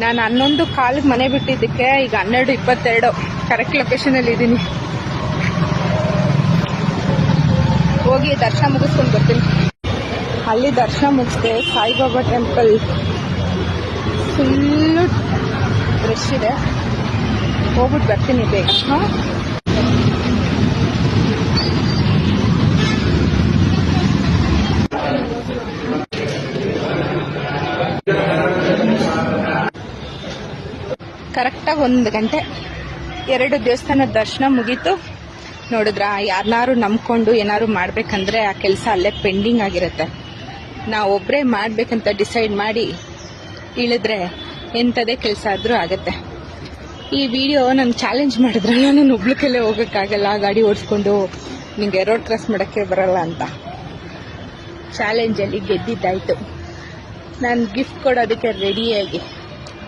ನಾನು ಹನ್ನೊಂದು ಕಾಲಿಗೆ ಮನೆ ಬಿಟ್ಟಿದ್ದಕ್ಕೆ ಈಗ ಹನ್ನೆರಡು ಇಪ್ಪತ್ತೆರಡು ಕರೆಕ್ಟ್ ಲೊಕೇಶನ್ ಅಲ್ಲಿ ಇದ್ದೀನಿ. ಹೋಗಿ ದರ್ಶನ ಮುಗಿಸ್ಕೊಂಡು ಬರ್ತೀನಿ. ಅಲ್ಲಿ ದರ್ಶನ ಮುಗಿಸ್ದೆ ಸಾಯಿಬಾಬಾ ಟೆಂಪಲ್ ಫುಲ್ಲು ರಶ್ ಇದೆ. ಹೋಗ್ಬಿಟ್ಟು ಬರ್ತೀನಿ ಬೇಗ. ಕರೆಕ್ಟಾಗಿ ಒಂದು ಗಂಟೆ, ಎರಡು ದೇವಸ್ಥಾನದ ದರ್ಶನ ಮುಗೀತು. ನೋಡಿದ್ರ ಯಾರನ್ನಾರು ನಂಬ್ಕೊಂಡು ಏನಾದ್ರು ಮಾಡ್ಬೇಕಂದ್ರೆ ಆ ಕೆಲಸ ಅಲ್ಲೇ ಪೆಂಡಿಂಗ್ ಆಗಿರುತ್ತೆ. ನಾವು ಒಬ್ಬರೇ ಮಾಡ್ಬೇಕಂತ ಡಿಸೈಡ್ ಮಾಡಿ ಇಳಿದ್ರೆ ಎಂಥದೇ ಕೆಲಸ ಆದರೂ ಆಗುತ್ತೆ. ಈ ವಿಡಿಯೋ ನಾನು ಚಾಲೆಂಜ್ ಮಾಡಿದ್ರೆ ನಾನು ಒಬ್ಳಕ್ಕೆಲ್ಲೇ ಹೋಗೋಕ್ಕಾಗಲ್ಲ, ಗಾಡಿ ಓಡಿಸ್ಕೊಂಡು ನಿಮಗೆ ರೋಡ್ ಕ್ರಾಸ್ ಮಾಡೋಕ್ಕೆ ಬರಲ್ಲ ಅಂತ. ಚಾಲೆಂಜಲ್ಲಿ ಗೆದ್ದಿದ್ದಾಯ್ತು. ನಾನು ಗಿಫ್ಟ್ ಕೊಡೋದಕ್ಕೆ ರೆಡಿಯಾಗಿ